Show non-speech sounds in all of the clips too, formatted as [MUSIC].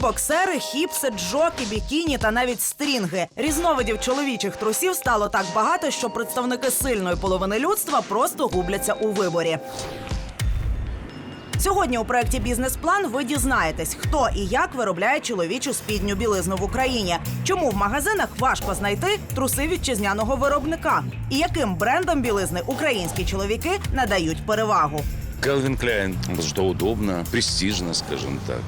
Боксери, хіпси, джоки, бікіні та навіть стрінги. Різновидів чоловічих трусів стало так багато, що представники сильної половини людства просто губляться у виборі. Сьогодні у проєкті Бізнес-план ви дізнаєтесь, хто і як виробляє чоловічу спідню білизну в Україні, чому в магазинах важко знайти труси вітчизняного виробника, і яким брендам білизни українські чоловіки надають перевагу. Calvin Klein, что удобно, престижно, скажем так.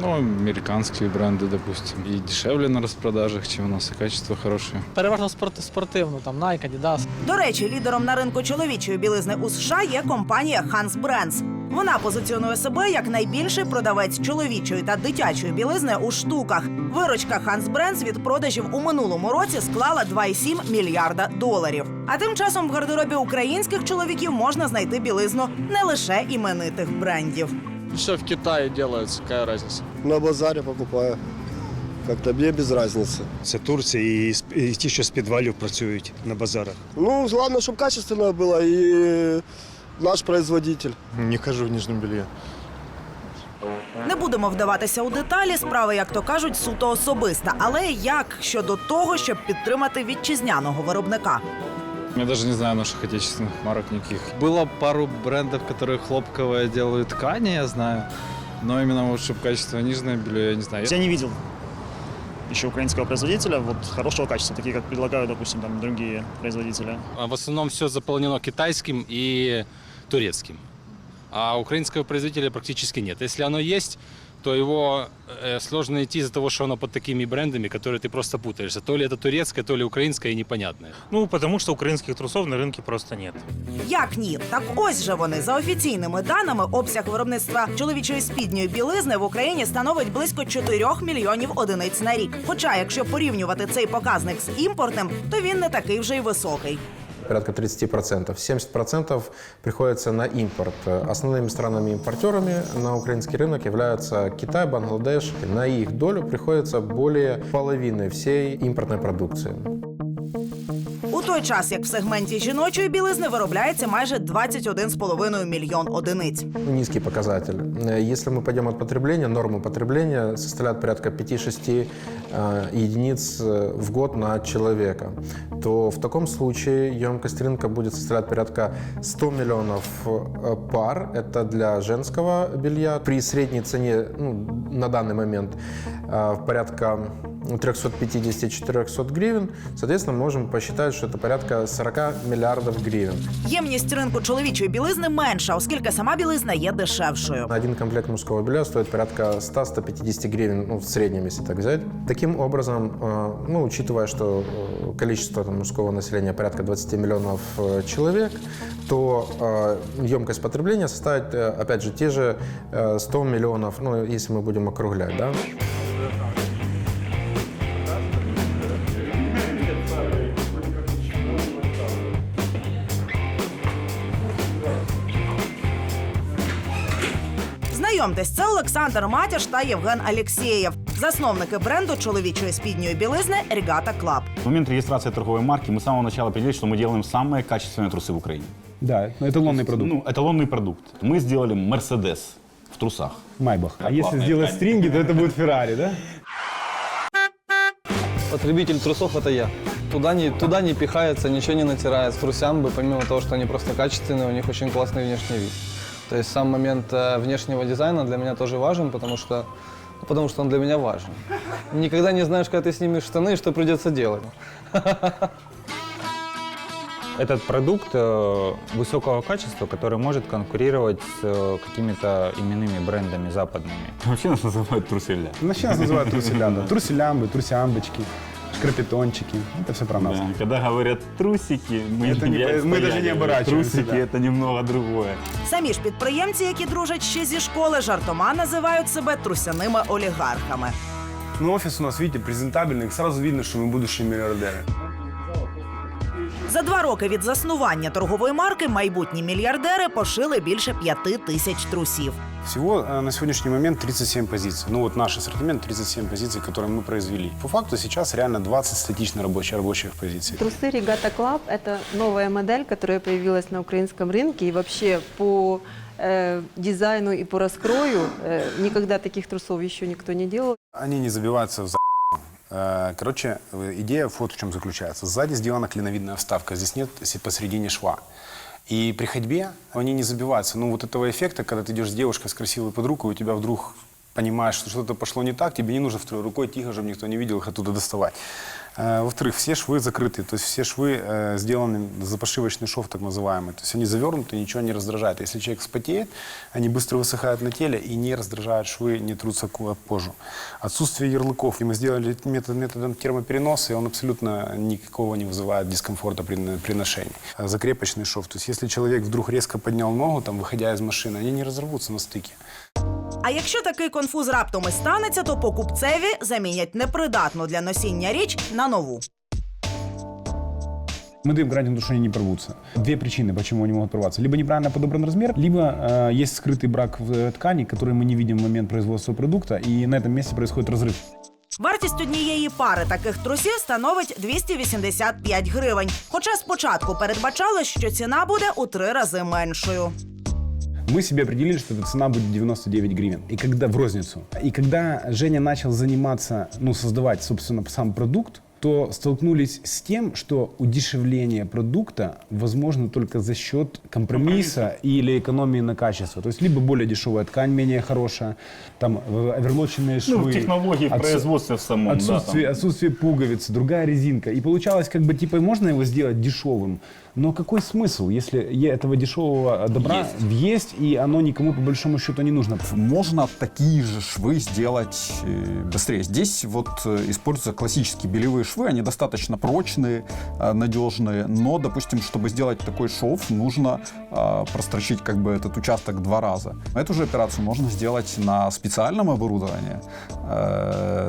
Ну, американские бренды, допустим, и дешевле на распродажах, чем у нас, и качество хорошее. Переважно спорт, спортивну, там Nike, Adidas. До речі, лідером на ринку чоловічої білизни у США є компанія Hans Brands. Вона позиціонує себе як найбільший продавець чоловічої та дитячої білизни у штуках. Виручка Hans Brands від продажів у минулому році склала 2,7 мільярда доларів. А тим часом в гардеробі українських чоловіків можна знайти білизну не лише іменитих брендів. Все в Китае делается, какая разница? На базаре покупаю. Как-то мне без разницы. Це Турція і, сп- і ті, що з підвалів працюють на базарах. Ну, главное, чтобы качественное было и наш производитель. Не хожу в нижньому белье. Не будемо вдаватися у деталі. Справа, як то кажуть, суто особиста. Але як щодо того, щоб підтримати вітчизняного виробника? Я даже не знаю наших отечественных марок никаких. Было пару брендов, которые хлопковые делают ткани, я знаю. Но именно вот, чтобы качество нижнее белье, я не знаю. Я не видел еще украинского производителя вот хорошего качества, такие как предлагают, допустим, там другие производители. А В основном все заполнено китайским и турецким. А украинского производителя практически нет. Если оно есть, то его э, сложно найти из-за того, что оно под такими брендами, которые ты просто путаешься. То ли это турецкое, то ли украинское и непонятное. Ну, потому что украинских трусов на рынке просто нет. Як ні? Так ось же вони за офіційними даними. Обсяг виробництва чоловічої спідньої білизни в Україні становить близько 4 мільйонів одиниць на рік. Хоча, якщо порівнювати цей показник з імпортним, то він не такий вже й високий. порядка 30%. 70% приходится на импорт. Основными странами-импортерами на украинский рынок являются Китай, Бангладеш. На их долю приходится более половины всей импортной продукции. У той час, як в сегменті жіночої білизни виробляється майже 21,5 мільйон одиниць. Ну, Низкий показатель. Э, Если мы пойдем от потребления, нормы потребления составляют порядка 5-6 э, единиц э, в год на человека, то в таком случае емкость рынка будет составлять порядка 100 миллионов э, пар. Это для женского белья. При средней цене ну, на данный момент э, порядка 350-400 гривен, соответственно, можем посчитать, что это порядка 40 миллиардов гривен. Ємність ринку чоловічої білизни менша, оскільки сама білизна є дешевшою. Один комплект мужского белья стоит порядка 100-150 гривен, ну, в среднем, если так взять. Таким образом, э, ну, учитывая, что э, количество там, мужского населения порядка 20 миллионов э, человек, то э, емкость потребления составит, э, опять же, те же э, 100 миллионов, ну, если мы будем округлять, да. Знайомтесь, це Олександр Матяш та Євген Алєксєєв, засновники бренду чоловічої спідньої білизни Рігата Клаб. В момент регистрации торговой марки мы с самого начала определили, что мы делаем самые качественные трусы в Украине. Да, эталонный продукт. Ну, эталонный продукт. Мы сделали Мерседес в трусах. Майбах. А если сделать стринги, то это будет Феррари, да? Потребитель трусов это я. Туда не, туда не пихается, ничего не натирается. Трусям бы, помимо того, что они просто качественные, у них очень классный внешний вид. То есть сам момент э, внешнего дизайна для меня тоже важен, потому что, ну, потому что он для меня важен. Никогда не знаешь, когда ты снимешь штаны, что придется делать. [LAUGHS] Этот продукт э, высокого качества, который может конкурировать с э, какими-то именными брендами западными. Вообще нас называют труселя. Вообще нас называют труселя. да. [LAUGHS] Труселямбы, трусямбочки, шкарпетончики. Это все про нас. Когда говорят трусики, мы, Это не я по- мы даже не стояли. оборачиваемся, Трусики да. это немного другое. Самі ж підприємці, які дружать ще зі школи, жартома називають себе трусяними олігархами. Ну, офис у нас, видите, презентабельный. и Сразу видно, что мы будущие миллиардеры. За два роки від заснування торгової марки майбутні мільярдери пошили більше п'яти тисяч трусів. Всего э, на сегодняшний момент 37 позиций. Ну вот наш ассортимент 37 позиций, которые мы произвели. По факту сейчас реально 20 статично рабочих, рабочих позиций. Трусы Регата Клаб – это новая модель, которая появилась на украинском рынке. И вообще по э, дизайну и по раскрою. Э, никогда таких трусов еще никто не делал. Они не забиваются в за***. Э, Короче, э, идея вот в чем заключается. Сзади сделана клиновидная вставка, здесь нет си- посередине шва. И при ходьбе они не забиваются. Ну, вот этого эффекта, когда ты идешь с девушкой, с красивой подругой, у тебя вдруг понимаешь, что что-то пошло не так, тебе не нужно второй рукой тихо, чтобы никто не видел их оттуда доставать. Э, Во-вторых, все швы закрыты, то есть все швы э, сделаны, запошивочный шов так называемый, то есть они завернуты, ничего не раздражает. Если человек вспотеет, они быстро высыхают на теле и не раздражают швы, не трутся ко- об кожу. Отсутствие ярлыков. И мы сделали метод, методом термопереноса, и он абсолютно никакого не вызывает дискомфорта при, на- при ношении. А Закрепочный шов. То есть если человек вдруг резко поднял ногу, там, выходя из машины, они не разорвутся на стыке. А якщо такий конфуз раптом і станеться, то покупцеві замінять непридатну для носіння річ на нову. Мы даем гарантию, что они не порвутся. Две причины, почему они могут порваться. Либо неправильно подобран размер, либо э, есть скрытый брак в э, ткани, который мы не видим в момент производства продукта, и на этом месте происходит разрыв. Вартість однієї пари таких трусів становить 285 гривень. Хоча спочатку передбачалось, що ціна буде у три рази меншою. Мы себе определили, что эта цена будет 99 гривен. И когда в розницу. И когда Женя начал заниматься, ну, создавать, собственно, сам продукт, то столкнулись с тем, что удешевление продукта возможно только за счет компромисса или экономии на качество. То есть либо более дешевая ткань, менее хорошая, там э, оверлоченные швы. Ну, технологии в отсу- производстве в самом, да, отсутствие, там. отсутствие пуговиц, другая резинка. И получалось, как бы, типа, можно его сделать дешевым, но какой смысл, если е- этого дешевого добра есть, и оно никому по большому счету не нужно? Можно такие же швы сделать э, быстрее. Здесь вот э, используются классические белевые швы, они достаточно прочные, э, надежные, но, допустим, чтобы сделать такой шов, нужно э, прострочить как бы этот участок два раза. Эту же операцию можно сделать на специальном оборудовании, э, ну,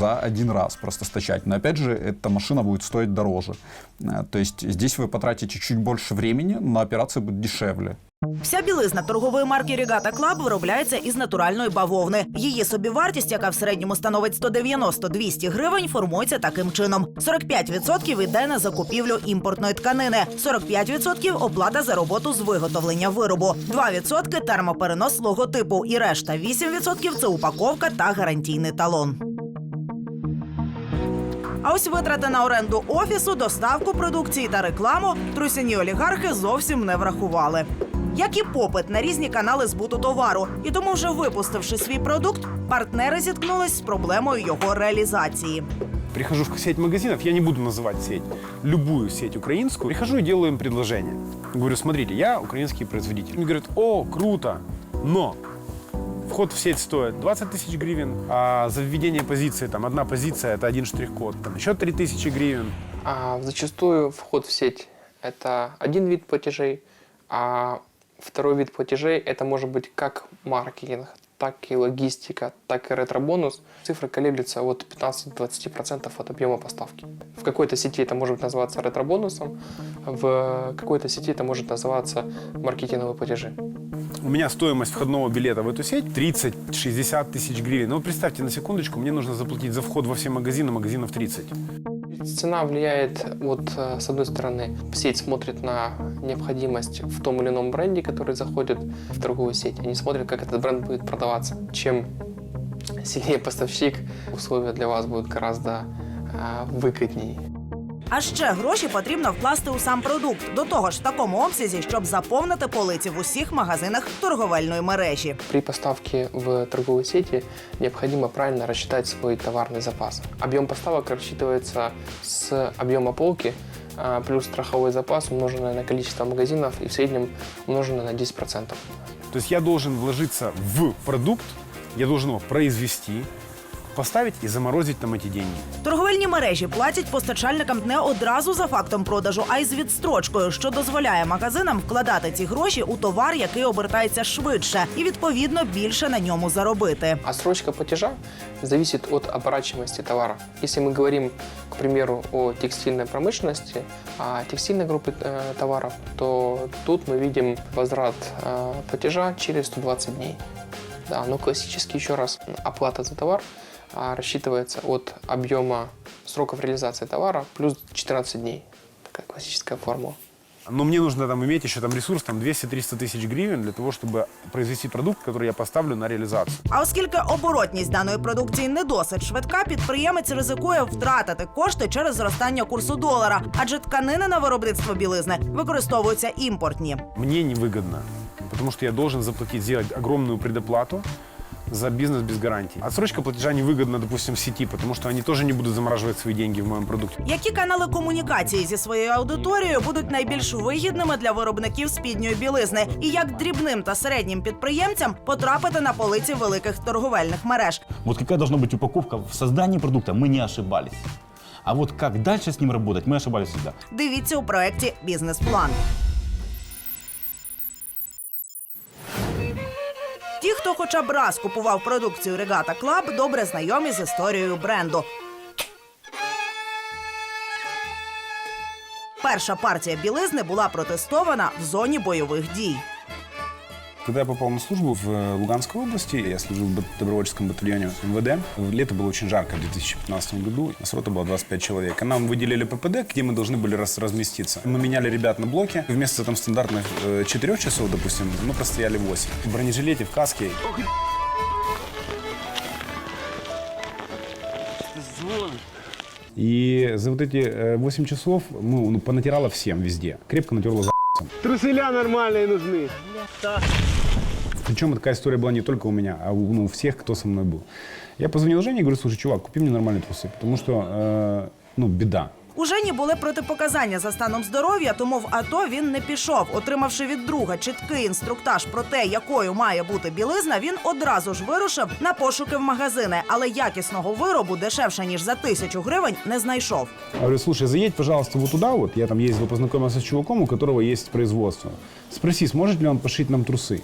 за один раз просто стачать. Но, опять же, эта машина будет стоить дороже. Э, То есть здесь вы потратите чуть больше времени, но операция будет дешевле. Вся білизна торгової марки Рігата Клаб виробляється із натуральної бавовни. Її собівартість, яка в середньому становить 190-200 гривень, формується таким чином: 45% йде на закупівлю імпортної тканини, 45% – оплата за роботу з виготовлення виробу, 2% – термоперенос логотипу і решта 8% – це упаковка та гарантійний талон. А ось витрати на оренду офісу, доставку продукції та рекламу трусяні олігархи зовсім не врахували. Як і попит на різні канали збуту товару, і тому, вже випустивши свій продукт, партнери зіткнулись з проблемою його реалізації. Прихожу в сеть магазинов, я не буду называть сеть, любую сеть украинскую, прихожу и делаю им предложение. Говорю, смотрите, я украинский производитель. Они говорят, о, круто, но вход в сеть стоит 20 тысяч гривен, а за введение позиции, там, одна позиция – это один штрих-код, там, еще 3 тысячи гривен. А зачастую вход в сеть – это один вид платежей, а второй вид платежей – это может быть как маркетинг, так и логистика, так и ретро-бонус. Цифры колеблются от 15-20% от объема поставки. В какой-то сети это может называться ретро-бонусом, в какой-то сети это может называться маркетинговые платежи. У меня стоимость входного билета в эту сеть 30-60 тысяч гривен. Ну, представьте, на секундочку, мне нужно заплатить за вход во все магазины, магазинов 30. Цена влияет, вот э, с одной стороны, сеть смотрит на необходимость в том или ином бренде, который заходит в торговую сеть. Они смотрят, как этот бренд будет продаваться. Чем сильнее поставщик, условия для вас будут гораздо э, выгоднее. А ще гроші потрібно вкласти у сам продукт. До того ж, в такому обсязі, щоб заповнити полиці в усіх магазинах торговельної мережі. При поставке в торговой сети необходимо правильно рассчитать свой товарный запас. Объем поставок рассчитывается с объема полки а, плюс страховой запас, умноженное на количество магазинов и в среднем умноженное на 10%. То есть я должен вложиться в продукт, я должен его произвести, поставить и заморозить там эти деньги. Торговельні мережі платять постачальникам не одразу за фактом продажу, а й з відстрочкою, що дозволяє магазинам вкладати ці гроші у товар, який обертається швидше, і відповідно більше на ньому заробити. А срочка платежа зависит от оборачиваемости товара. Если мы говорим, к примеру, о текстильной промышленности, а текстильной группы э, товаров, то тут мы видим возврат э, платежа через 120 дней. Да, но классически еще раз оплата за товар а, рассчитывается от объема сроков реализации товара плюс 14 дней. Такая классическая формула. Но мне нужно там иметь еще там ресурс, там 200-300 тысяч гривен для того, чтобы произвести продукт, который я поставлю на реализацию. А оскільки оборотність даної продукції не досить швидка, підприємець ризикує втратити кошти через зростання курсу долара, адже тканини на виробництво білизни використовуються імпортні. Мне невыгодно, потому что я должен заплатить, сделать огромную предоплату за бизнес без гарантий. Отсрочка платежа невыгодна, допустим, в сети, потому что они тоже не будут замораживать свои деньги в моем продукте. Які канали комунікації зі своєю аудиторією будуть найбільш вигідними для виробників спідньої білизни, і як дрібним та середнім підприємцям потрапити на полиці великих торговельних мереж? Вот какая должна быть упаковка в создании продукта, мы не ошибались. А вот как дальше с ним работать, мы ошибались всегда. Дивіться у проєкті Бізнес-план. Ті, хто хоча б раз купував продукцію Регата Клаб, добре знайомі з історією бренду. Перша партія білизни була протестована в зоні бойових дій. Когда я попал на службу в э, Луганской области, я служил в добровольческом батальоне МВД. Лето было очень жарко в 2015 году. Нас рота была 25 человек. И нам выделили ППД, где мы должны были раз разместиться. Мы меняли ребят на блоке. Вместо там стандартных э, 4 часов, допустим, мы простояли 8. В бронежилете, в каске. И за вот эти э, 8 часов ну, понатирало всем везде. Крепко натерло Труселя нормальные нужны. Причем такая история была не только у меня, а у, ну, у всех, кто со мной был. Я позвонил Жене и говорю, слушай, чувак, купи мне нормальные трусы, потому что, э, ну, беда. У Жені були протипоказання за станом здоров'я, тому в АТО він не пішов. Отримавши від друга чіткий інструктаж про те, якою має бути білизна, він одразу ж вирушив на пошуки в магазини, але якісного виробу дешевше ніж за тисячу гривень не знайшов. Я говорю, слушай, заедь, пожалуйста, вот туда вот. Я там ездил, познакомился с чуваком, у которого есть производство. Спроси, сможет ли он пошить нам трусы.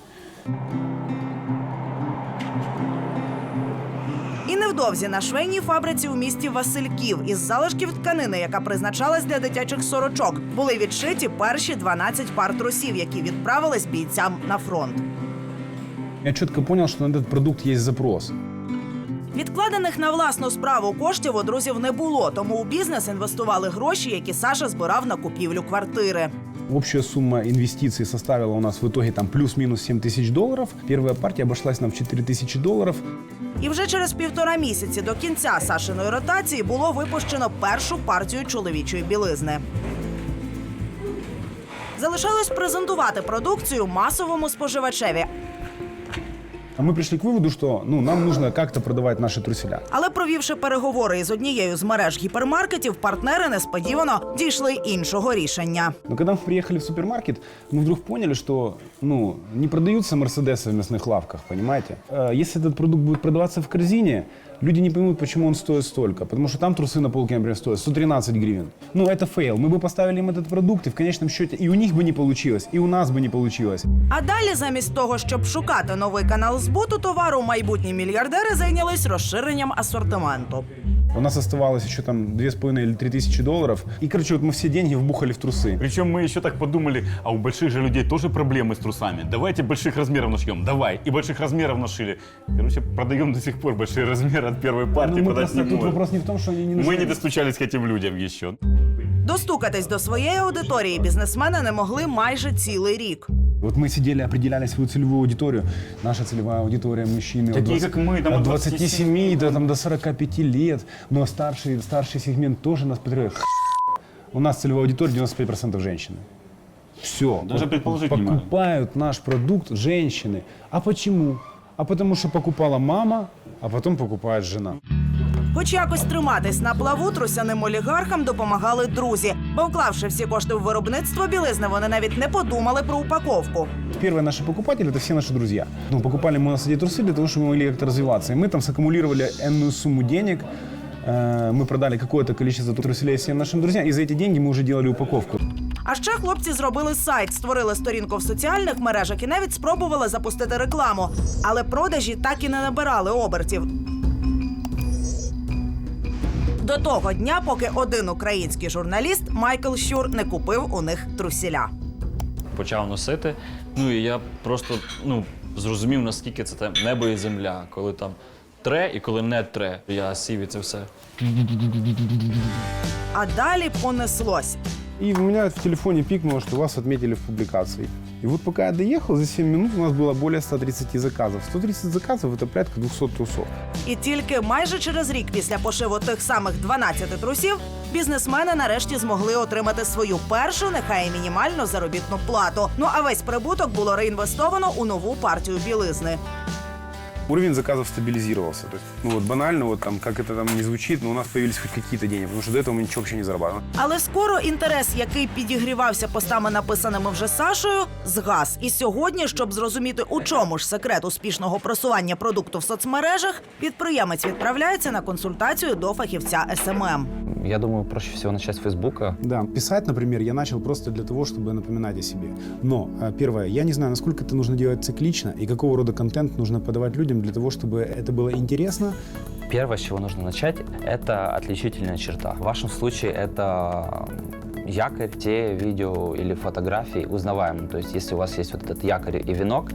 Невдовзі на швейній фабриці у місті Васильків із залишків тканини, яка призначалась для дитячих сорочок, були відшиті перші 12 пар трусів, які відправились бійцям на фронт. Я четко понял, что на этот продукт есть запрос. Відкладених на власну справу коштів у друзів не було, тому у бізнес інвестували гроші, які Саша збирав на купівлю квартири. Общая сумма инвестиций составила у нас в итоге там плюс-минус 7 тысяч долларов. Первая партия обошлась нам в 4 тысячи долларов. І вже через півтора місяці до кінця Сашиної ротації було випущено першу партію чоловічої білизни. Залишалось презентувати продукцію масовому споживачеві, А мы пришли к выводу, что ну, нам нужно как-то продавать наши труселя. але провівши переговори із однією з мереж гіпермаркетів, партнери несподівано дійшли іншого рішення. Но когда мы приехали в супермаркет, мы вдруг поняли, что ну, не продаются Мерседесы в мясных лавках, понимаете? Э, Если этот продукт будет продаваться в корзине, люди не поймут, почему он стоит столько. Потому что там трусы на полке, например, стоят 113 гривен. Ну, это фейл. Мы бы поставили им этот продукт, и в конечном счете и у них бы не получилось, и у нас бы не получилось. А далі, замість того, щоб шукати новий канал збуту товару, майбутні мільярдери зайнялись розширенням асортименту. У нас оставалось еще там 2,5 или 3 тысячи долларов. И, короче, вот мы все деньги вбухали в трусы. Причем мы еще так подумали, а у больших же людей тоже проблемы с трусами. Давайте больших размеров нашьем, давай. И больших размеров нашили. Короче, продаем до сих пор большие [LAUGHS] размеры от первой партии, Ну, мы продать просто, не тут можем. вопрос не в том, что они не нужны. Мы не достучались к этим людям еще. Достукатись до своєї аудиторії бізнесмени не могли майже цілий рік. Вот мы сидели, определяли свою целевую аудиторию. Наша целевая аудитория мужчины Такие, от, 20 как мы, там, от от 27 до, там, до 45 лет. Но старший, старший сегмент тоже нас потребует. У нас целевая аудитория 95% женщины. Все. Даже предположить не могу. Покупают наш продукт женщины. А почему? А потому что покупала мама, а потом покупает жена. Хоч якось триматись на плаву трусяним олігархам допомагали друзі, бо вклавши всі кошти в виробництво білизни, вони навіть не подумали про упаковку. Первые наши покупатели – это все наши друзья. Ну, покупали мы у нас эти трусы для того, чтобы мы могли как-то развиваться. И мы там саккумулировали энную сумму денег. Э, Мы продали какое-то количество труселей всем нашим друзьям, и за эти деньги мы уже делали упаковку. А ще хлопці зробили сайт, створили сторінку в соціальних мережах і навіть спробували запустити рекламу. Але продажі так і не набирали обертів. До того дня, поки один український журналіст Майкл Щур не купив у них трусіля. почав носити. Ну і я просто ну, зрозумів, наскільки це там небо і земля, коли там тре і коли не тре. Я сів і це все. А далі понеслось. И у меня в телефоне пикнуло, что вас отметили в публикации. И вот пока я доехал, за 7 минут у нас было более 130 заказов. 130 заказов – это порядка 200 трусов. І тільки майже через рік після пошиву тих самих 12 трусів бізнесмени нарешті змогли отримати свою першу, нехай і мінімальну заробітну плату. Ну а весь прибуток було реінвестовано у нову партію білизни Уровень заказов стабилизировался. То есть, ну вот банально, вот там, как это там не звучит, но у нас появились хоть какие-то деньги, потому что до этого мы ничего вообще не зарабатывали. Але скоро інтерес, який підігрівався постами, написаними вже Сашою, згас. І сьогодні, щоб зрозуміти, у чому ж секрет успішного просування продукту в соцмережах, підприємець відправляється на консультацію до фахівця СММ. Я думаю, проще всего начать с Фейсбука. Да, писать, например, я начал просто для того, чтобы напоминать о себе. Но, э, первое, я не знаю, насколько это нужно делать циклично и какого рода контент нужно подавать людям для того, чтобы это было интересно. Первое, с чего нужно начать, это отличительная черта. В вашем случае это якорь, те видео или фотографии узнаваемые. То есть, если у вас есть вот этот якорь и венок,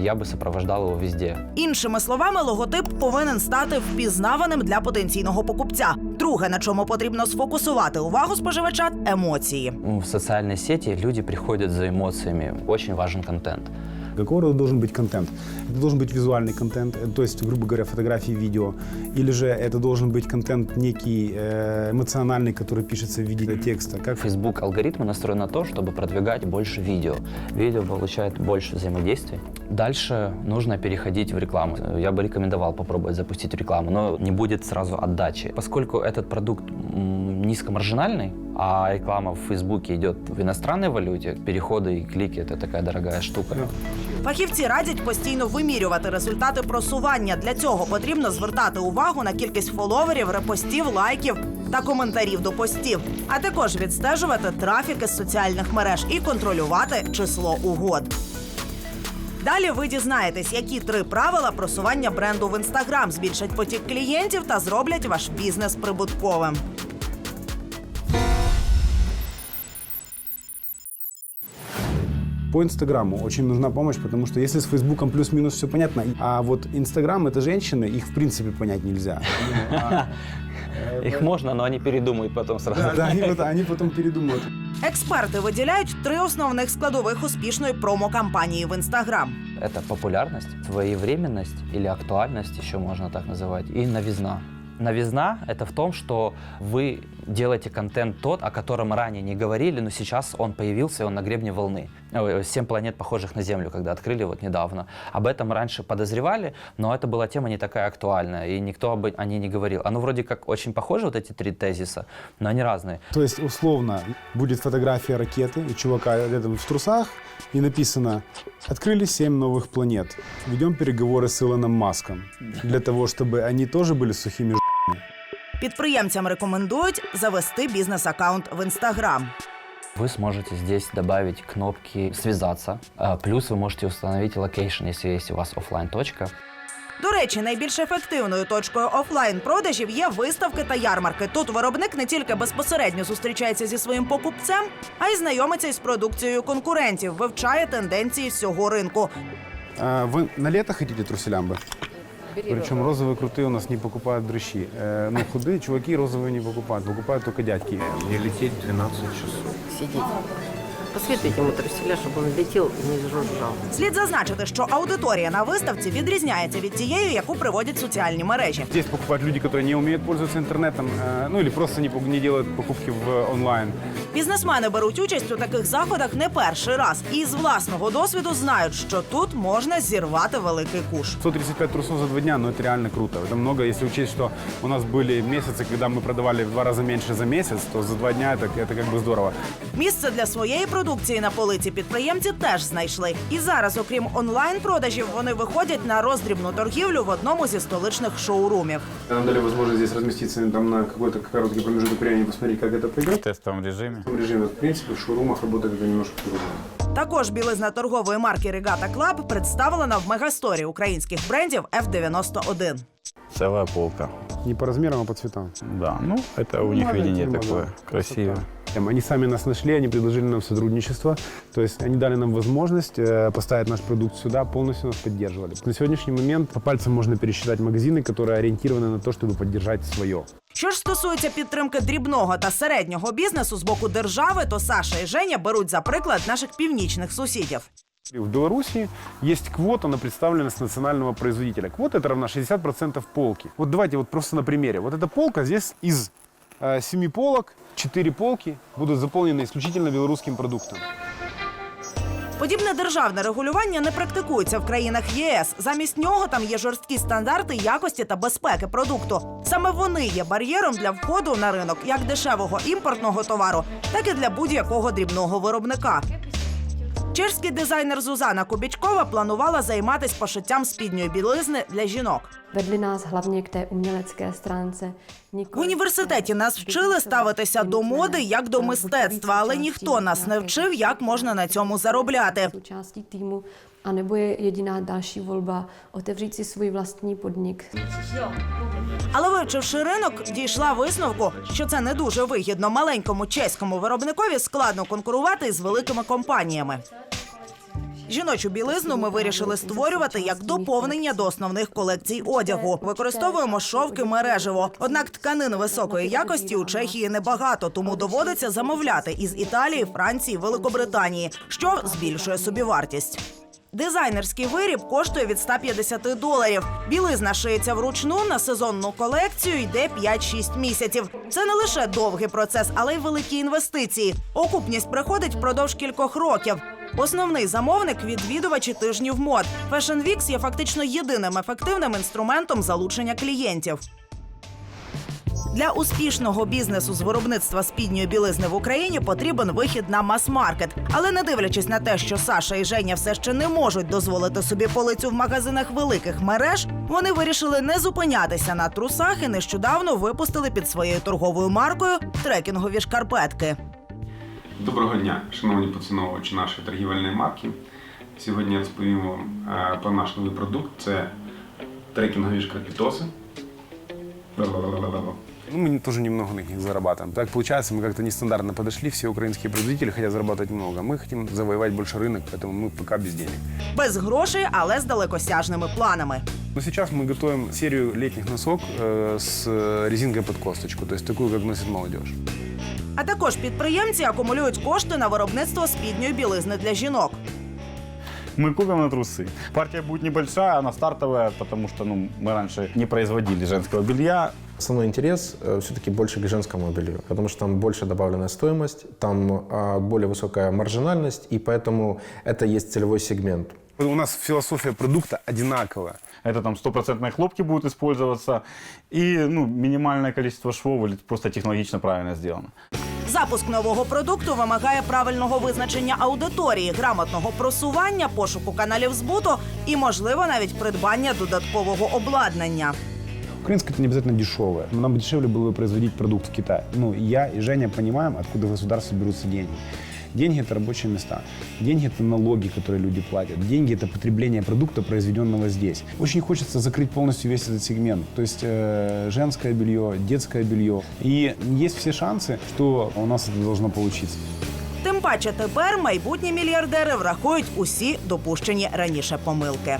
я би сопровождал его везде. Іншими словами, логотип повинен стати впізнаваним для потенційного покупця. Друге, на чому потрібно сфокусувати увагу споживача емоції. В соціальній сіті люди приходять за емоціями. Очень важен контент Какого рода должен быть контент? Это должен быть визуальный контент, э, то есть, грубо говоря, фотографии, видео. Или же это должен быть контент некий э, эмоциональный, который пишется в виде текста. Как Facebook алгоритмы настроены на то, чтобы продвигать больше видео. Видео получает больше взаимодействий. Дальше нужно переходить в рекламу. Я бы рекомендовал попробовать запустить рекламу, но не будет сразу отдачи. Поскольку этот продукт м, низкомаржинальный, а реклама в Фейсбуке идет в иностранной валюте, переходы и клики – это такая дорогая штука. Фахівці радять постійно вимірювати результати просування. Для цього потрібно звертати увагу на кількість фоловерів, репостів, лайків та коментарів до постів, а також відстежувати трафік із соціальних мереж і контролювати число угод. Далі ви дізнаєтесь, які три правила просування бренду в інстаграм збільшать потік клієнтів та зроблять ваш бізнес прибутковим. По Инстаграму очень нужна помощь, потому что если с Фейсбуком плюс-минус все понятно, а вот Инстаграм это женщины, их в принципе понять нельзя. [LAUGHS] Ну, а, Их можно, но они передумают потом сразу. Да, да, они, вот- они потом передумают. Експерти виділяють три основних складових успішної промо-кампанії в інстаграм. Это популярность, своевременность или актуальность, еще можно так называть, и новизна. Новизна — это в том, что вы делаете контент тот, о котором ранее не говорили, но сейчас он появился, и он на гребне волны. Ой, Семь планет, похожих на Землю, когда открыли вот недавно. Об этом раньше подозревали, но это была тема не такая актуальная, и никто об о ней не говорил. Оно вроде как очень похоже, вот эти три тезиса, но они разные. То есть, условно, будет фотография ракеты и чувака рядом в трусах, и написано «Открыли семь новых планет. Ведем переговоры с Илоном Маском для того, чтобы они тоже были сухими Підприємцям рекомендують завести бізнес-аккаунт в інстаграм. Вы сможете здесь добавить кнопки «Связаться», а, плюс вы можете установить локейшн, если есть у вас оффлайн точка До речі, найбільш ефективною точкою офлайн продажів є виставки та ярмарки. Тут виробник не тільки безпосередньо зустрічається зі своїм покупцем, а й знайомиться із продукцією конкурентів, вивчає тенденції всього ринку. А Вы на лето хотите труселямбы? Причем розовые крутые у нас не покупают дрыщи. Э, Ну, худые чуваки розовые не покупают, покупают только дядьки. Не лететь 12 часов. Сидеть. Посоветуйте ему труселя, чтобы он летел и не жужжал. Слід зазначити, що аудиторія на виставці відрізняється від тієї, яку приводять соціальні мережі. Здесь покупают люди, которые не умеют пользоваться интернетом, э, ну или просто не, пок- не делают покупки в онлайн. Бізнесмени беруть участь у таких заходах не перший раз і з власного досвіду знають, що тут можна зірвати великий куш. 135 трусов за два дня, ну это реально круто. Это много, если учесть, что у нас были месяцы, когда мы продавали в два раза меньше за месяц, то за два дня это, это как бы здорово. Місце для своєї продукції на полиці підприємці теж знайшли. І зараз, окрім онлайн-продажів, вони виходять на роздрібну торгівлю в одному зі столичних шоурумів. Нам дали возможность здесь разместиться там на какой-то короткий промежуток времени, посмотреть, как это пойдет. В тестовом режиме. В том режиме, в принципе, в шоурумах работает это немножко по-другому. Також білизна торгової марки Regatta Club представлена в мегасторі українських брендів F91. Целая полка. Не по размерам, а по цветам. Да, ну это у них Ладно, видение тема, такое да. красивое. Эм, Они сами нас нашли, они предложили нам сотрудничество. То есть они дали нам возможность э, поставить наш продукт сюда, полностью нас поддерживали. На сегодняшний момент по пальцам можно пересчитать магазины, которые ориентированы на то, чтобы поддержать свое. Що ж стосується підтримки дрібного та середнього бізнесу з боку держави, то Саша і Женя беруть за приклад наших північних сусідів. В Беларуси есть квота на представленность национального производителя. Квота это равна 60% полки. Вот давайте вот просто на примере. Вот эта полка здесь из э, семи полок, четыре полки будут заполнены исключительно белорусским продуктом. Подібне державне регулювання не практикується в країнах ЄС. Замість нього там є жорсткі стандарти якості та безпеки продукту. Саме вони є бар'єром для входу на ринок як дешевого імпортного товару, так і для будь-якого дрібного виробника. Чешський дизайнер Зузана Кубічкова планувала займатися пошиттям спідньої білизни для жінок. Ведли нас головне к umělecké stránce. В університеті нас вчили ставитися до моди як до мистецтва, але ніхто нас не вчив, як можна на цьому заробляти. Součástí týmu, a nebo je jediná další volba otevřít si svůj vlastní podnik. Але вивчивши ринок, дійшла висновку, що це не дуже вигідно маленькому чеському виробникові складно конкурувати з великими компаніями. Жіночу білизну ми вирішили створювати як доповнення до основних колекцій одягу. Використовуємо шовки мережево. Однак тканин високої якості у Чехії небагато, тому доводиться замовляти із Італії, Франції, Великобританії, що збільшує собівартість. Дизайнерський виріб коштує від 150 доларів. Білизна шиється вручну на сезонну колекцію йде 5-6 місяців. Це не лише довгий процес, але й великі інвестиції. Окупність приходить впродовж кількох років. Основний замовник відвідувачі тижнів мод. Fashion Weeks є фактично єдиним ефективним інструментом залучення клієнтів. Для успішного бізнесу з виробництва спідньої білизни в Україні потрібен вихід на мас-маркет. Але не дивлячись на те, що Саша і Женя все ще не можуть дозволити собі полицю в магазинах великих мереж, вони вирішили не зупинятися на трусах і нещодавно випустили під своєю торговою маркою трекінгові шкарпетки. Доброго дня, шановні поціновувачі нашої торгівельної марки. Сьогодні я розповім вам е, про наш новий продукт. Це трекінгові шкарпетоси. Ну, мы тоже немного на них зарабатываем. Так получается, мы как-то нестандартно подошли. Все украинские производители хотят зарабатывать много. Мы хотим завоевать больше рынок, поэтому мы пока без денег. Без грошей, але з далекосяжними планами. Но сейчас мы готовим серию летних носок э, с резинкой под косточку, то есть такую, как носит молодежь. А також підприємці акумулюють кошти на виробництво спідньої білизни для жінок. Мы купим на трусы. Партия будет небольшая, она стартовая, потому что ну, мы раньше не производили женского белья. Основной интерес все-таки больше к женскому белью, потому что там больше добавленная стоимость, там а, более высокая маржинальность, и поэтому это есть целевой сегмент. У нас философия продукта одинаковая. Это там стопроцентные хлопки будут использоваться и ну, минимальное количество швов или просто технологично правильно сделано. Запуск нового продукту вимагає правильного визначення аудиторії, грамотного просування, пошуку каналів збуту і, можливо, навіть придбання додаткового обладнання. Украинское это не обязательно дешевое. Нам бы дешевле было бы производить продукт в Китае. Ну, я и Женя понимаем, откуда в государстве берутся деньги. Деньги – это рабочие места. Деньги – это налоги, которые люди платят. Деньги – это потребление продукта, произведенного здесь. Очень хочется закрыть полностью весь этот сегмент. То есть э, женское белье, детское белье. И есть все шансы, что у нас это должно получиться. Тим паче тепер майбутні мільярдери врахують усі допущені раніше помилки.